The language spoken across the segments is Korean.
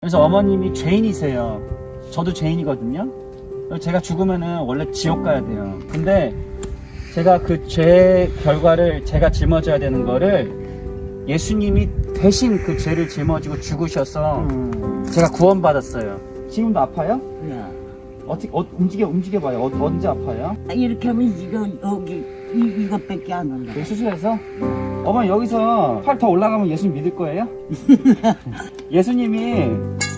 그래서 어머님이 죄인이세요. 저도 죄인이거든요. 제가 죽으면은 원래 지옥 가야 돼요. 근데 제가 그죄 결과를 제가 짊어져야 되는 거를 예수님이 대신 그 죄를 짊어지고 죽으셔서 음. 제가 구원받았어요. 지금도 아파요? 야. 어떻게 어, 움직여 움직여 봐요. 어, 언제 아파요? 이렇게 하면 이거 여기 이, 이것밖에 안 온다. 여기 수술해서? 어머니 여기서 팔 더 올라가면 예수님 믿을 거예요? 예수님이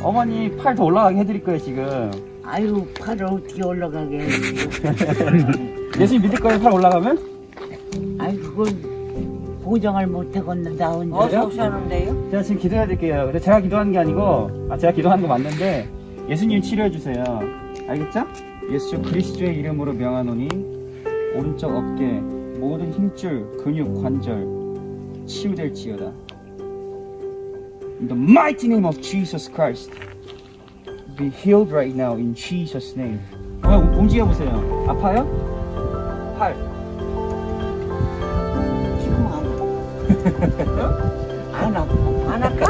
어머니 팔 더 올라가게 해드릴 거예요 지금. 아유 팔을 어떻게 올라가게? 해. 예수님 믿을 거예요 팔 올라가면? 아이 그걸 보장을 못 하겠는데 혼자. 그래요? 오셨는데요? 제가 지금 기도해야 될게요. 근데 제가 기도하는 게 아니고, 아, 제가 기도하는 거 맞는데, 예수님 치료해 주세요. 알겠죠? 예수 그리스도의 이름으로 명하노니, 오른쪽 어깨, 모든 힘줄, 근육, 관절, 치유될지어다. In the mighty name of Jesus Christ, be healed right now in Jesus' name. 어, 움직여 보세요. 아파요? 팔. 지금 안 아파. 안 아파? 안 아까?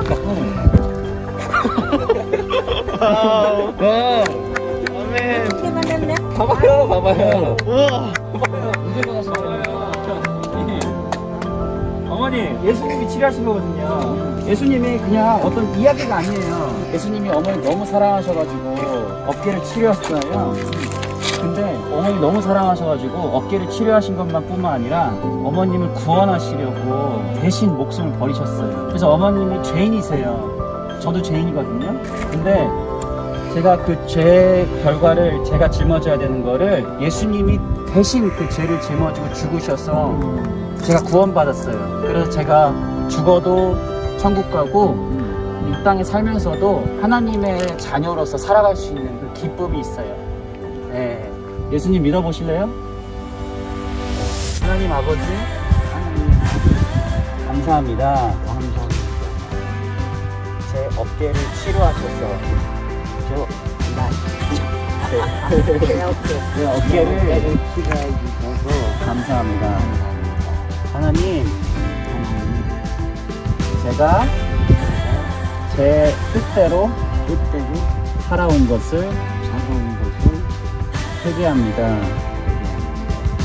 와? 봐봐요, 봐봐요. 우와. 어머니, 예수님이 치료하신 거거든요. 예수님이 그냥 어떤 이야기가 아니에요. 예수님이 어머니 너무 사랑하셔가지고 어깨를 치료하셨잖아요. 근데 어머니 너무 사랑하셔가지고 어깨를 치료하신 것만 뿐만 아니라 어머님을 구원하시려고 대신 목숨을 버리셨어요. 그래서 어머님이 죄인이세요. 저도 죄인이거든요. 근데 제가 그 죄 결과를 제가 짊어져야 되는 거를 예수님이 대신 그 죄를 짊어지고 죽으셔서 제가 구원받았어요. 그래서 제가 죽어도 천국 가고 이 땅에 살면서도 하나님의 자녀로서 살아갈 수 있는 그 기쁨이 있어요. 네. 예수님 믿어보실래요? 하나님 아버지 감사합니다. 감사합니다. 제 어깨를 치료하셔서 네. 내 어깨. 내 어깨를 치료해 주셔서 감사합니다. 하나님 제가 제 뜻대로 뜻대로 살아온 것을 살아온 것을 회개합니다.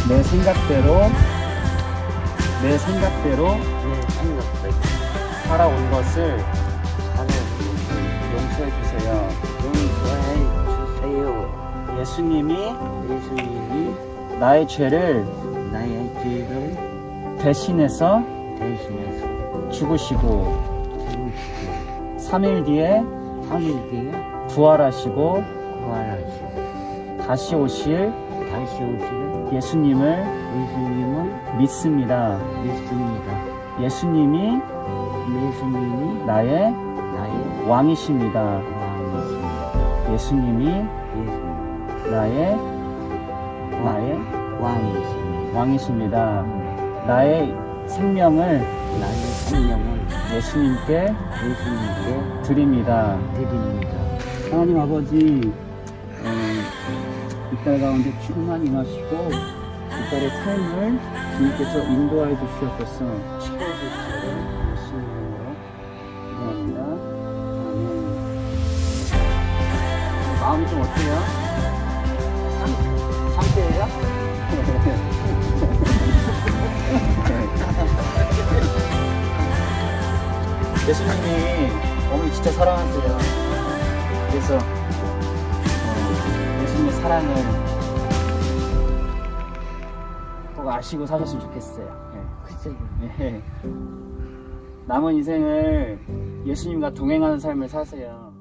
내 생각대로 내 생각대로 살아온 것을 예수님이 예수님이 나의 죄를 나의 죄를 대신해서 대신해서 죽으시고 죽으시고 3일 뒤에 3일 뒤에 부활하시고 부활하시고 다시 오실 다시 오시는 예수님을 예수님을 믿습니다. 믿습니다. 예수님이 예수님이 나의 나의 왕이십니다. 왕이십니다. 예수님이 예수님 나의 나의 왕이십니다. 왕이십니다. 나의 생명을 나의 생명을 예수님께 예수님께 드립니다. 드립니다. 하나님 아버지, 어, 이딸 가운데 충만 임하시고 이딸의 삶을 주님께서 인도하여 주시옵소서. 치료주시를 예수님으로 기도합니다. 마음이 좀 어때요? 예수님이 어머니 진짜 사랑하세요. 그래서 어, 예수님의 사랑을 꼭 아시고 사셨으면 좋겠어요. 글쎄요. 네. 네. 남은 인생을 예수님과 동행하는 삶을 사세요.